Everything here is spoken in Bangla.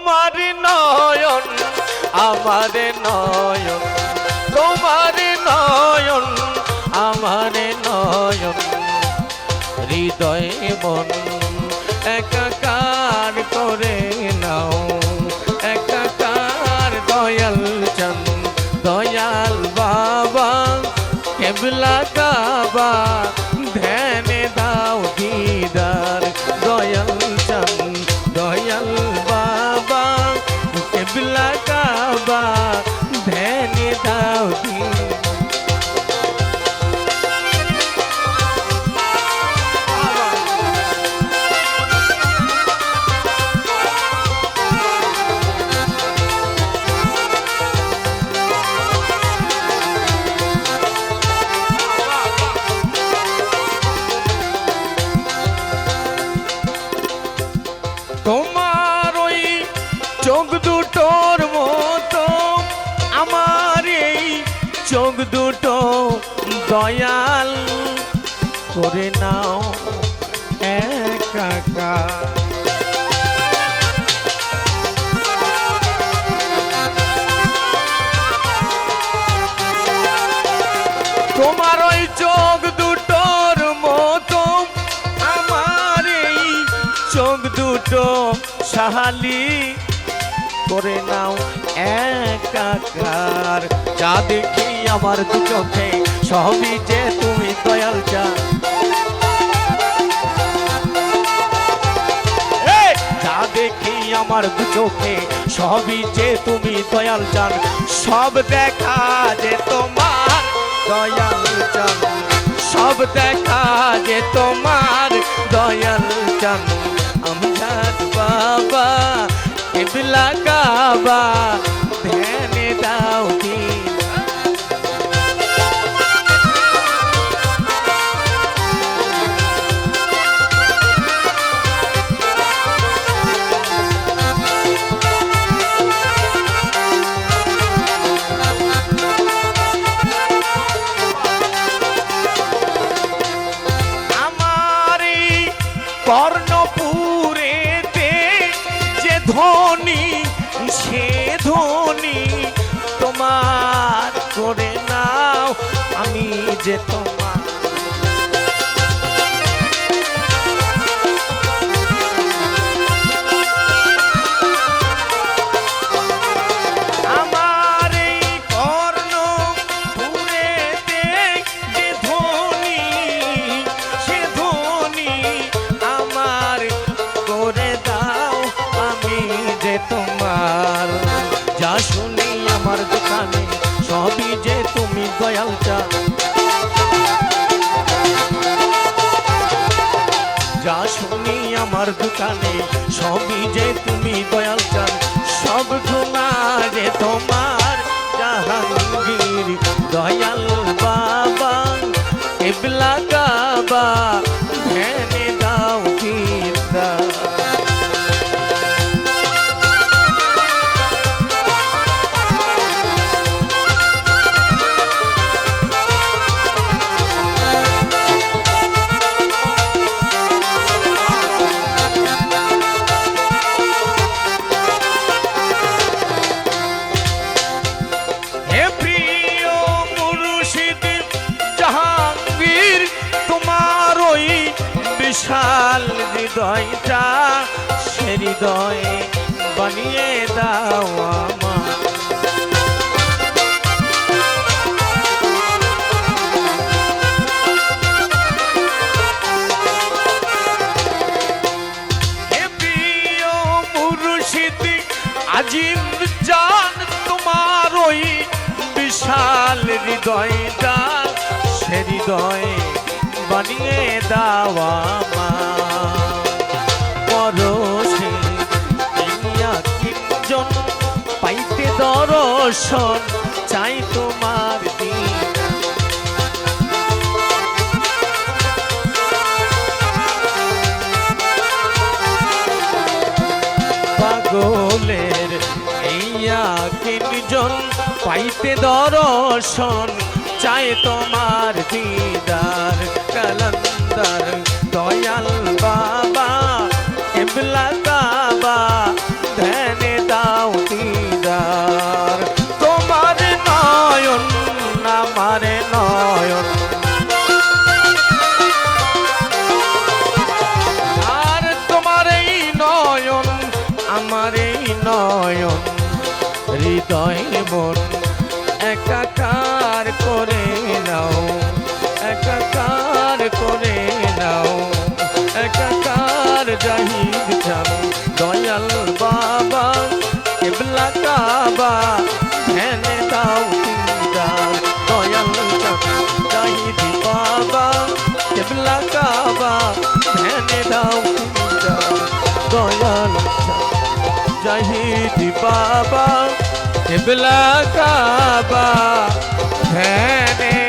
তোমার নয়ন, আমার নয়ন, তোমার নয়ন, আমার নয়ন। হৃদয় মন একাকার করে নাও, একাকার দয়াল চন্দ, দয়াল বাবা, কেবলা কাবা, ধ্যানে দাও দিদার। দয়াল, করে নাও একা তোমার ওই চোখ দুটোর মতো, আমার এই চোখ দুটো সাহালি, করে নাও একাকার যা দেখি আমার দু চোখে সবই যে তুমি দয়াল এই, যা দেখি আমার দু চোখে সবই যে তুমি দয়াল চান। সব দেখা যে তোমার দয়াল চান। সব দেখা যে তোমার দয়াল চান। আমজাদ বাবা কেবলা কাবা কর্ণপুরেতে যে ধনী সে ধনী তোমার করে নাও আমি যে তোমার দয়াল যা শুনি আমার দোকানে, সবই যে তুমি দয়াল সব যে তোমার জাহাঙ্গীর দয়াল বাবা। এবলা বিশাল হৃদয়টা সে হৃদয়ে বানিয়ে দাও আমার তোমার ওই বিশাল হৃদয়টা সে হৃদয়ে বানিয়ে দাওয়া মা ইয়া পাইতে দর্শন চাই তোমার পাগলের এইয়া কিনজন পাইতে দর্শন চাই তোমার দিদার। তার দয়াল বাবা এবলা বাবা ধ্যানে দাও দিদার। তোমার নয়ন, আমার নয়ন। আর তোমার এই নয়ন, আমার এই নয়ন। হৃদয় মন বাবা কেবলা কাবা ধ্যানে